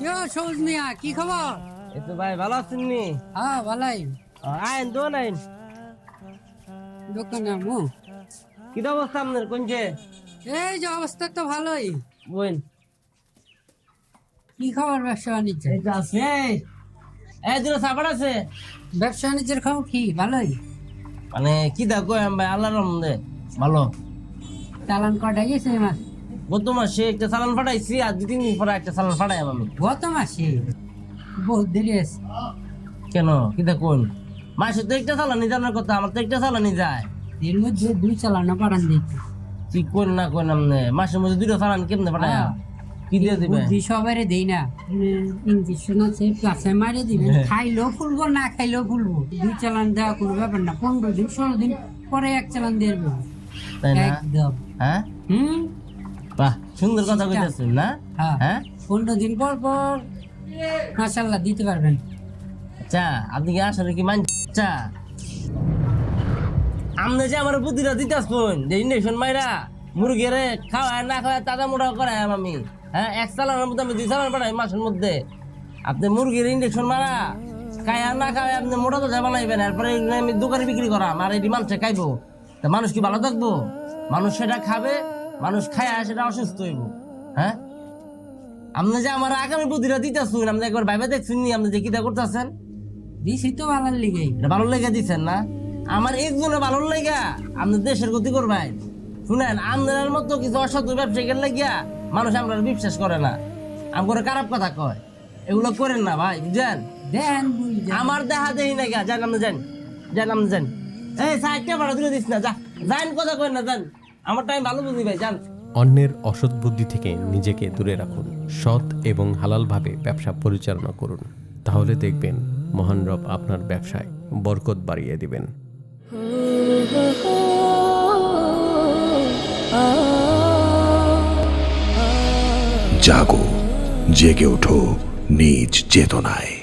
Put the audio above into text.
কিয় সবুজ মিয়া কি খবর? এই তো ভাই ভালো আছেন নি? হ্যাঁ ভালাই। আইন নাইন দোকানে আমু। কি অবস্থা আপনার কোনছে এই যে অবস্থা তো ভালোই। বইন। কি খবর ব্যবসা বাণিজ্য? এই তো আছে। এই সাপাট আছে। ব্যবসা বাণিজ্যের খবর কি? ভালোই। মানে কি দা কই ভাই আল্লাহর রহমতে। ভালো। চালান কটা গেছে মাস? গত মাসে একটা চালান ফাটাইছি আর দু তিন দিন পরে একটা চালান ফাটাই আমি গত মাসে বহুত দেরি আছে কেন? কি দা কোন? মাসে তো একটা চালানি জানার কথা আমার তো একটা চালানি যায়। এর মধ্যে দুই চালানো পাঠান দিচ্ছি কি কোন না কোন আমনে? মাসের মধ্যে দুটো চালান কেমনে ফাটাই হ্যাঁ। কি দিয়ে দিবে? বুদ্ধি সবারে দেই না। ইঞ্জেকশন আছে প্লাসে মারে দিবে। হ্যাঁ। খাইলেও ফুলবো না খাইলেও ফুলবো। দুই চালান দেওয়া কোনো ব্যাপার না। পনেরো দিন ষোলো দিন পরে এক চালান দিয়ে দেবো। একদম। হ্যাঁ? হুম? বাহ সুন্দর কথা কইতেছেন না? হ্যাঁ। হ্যাঁ? পনেরো দিন পর পর দিতে পারবেন। আচ্ছা আপনি কি আসলে কি মানছেন? আচ্ছা। আপনি যে আমার বুদ্ধিটা যে ইঞ্জেকশন মাইরা মুরগিরে খাওয়ায় না খাওয়ায় তাজা মোটা করাই আমি। হ্যাঁ এক চালানের মধ্যে আমি দুই চালান পাঠাই মাসের মধ্যে। আপনি মুরগির ইঞ্জেকশন মারা খায় আর না খাওয়ায় আপনি মোটা তো বানাইবেন এরপরে আমি দোকানে বিক্রি করাম আর এটি মানুষে খাইবো। তা মানুষ কি ভালো থাকব? মানুষ সেটা খাবে মানুষ খায় সেটা অসুস্থ হইব। হ্যাঁ? আপনি যে আমার আগামী বুদ্ধিটা দিতেছেন আপনি একবার ভাইবা দেখছেন নি আপনি যে কিটা করতেছেন? দিছি তো ভালোর লিগে এটা ভালো লেগে দিচ্ছেন না? আমার একজনে ভালো লেগা আপনি দেশের গতি করবেন। শুনেন আপনার মতো কিছু অসাধু ব্যবসায়ীকে লাগিয়া মানুষ আমরা বিশ্বাস করে না। আমার খারাপ কথা কয়। এগুলো করেন না ভাই বুঝছেন দেন আমার দেখা দেই না গা যান আপনি যান। যান আপনি যান। এই সাইডটা ভাড়া দিলে দিস না যা। যান কথা করেন না যান। আমার টাইম ভালো বুঝি ভাই যান অন্যের অসৎ বুদ্ধি থেকে নিজেকে দূরে রাখুন সৎ এবং হালালভাবে ব্যবসা পরিচালনা করুন। তাহলে দেখবেন মহান রব আপনার ব্যবসায় বরকত বাড়িয়ে দিবেন। জাগো জেগে ওঠো নিজ চেতনায়।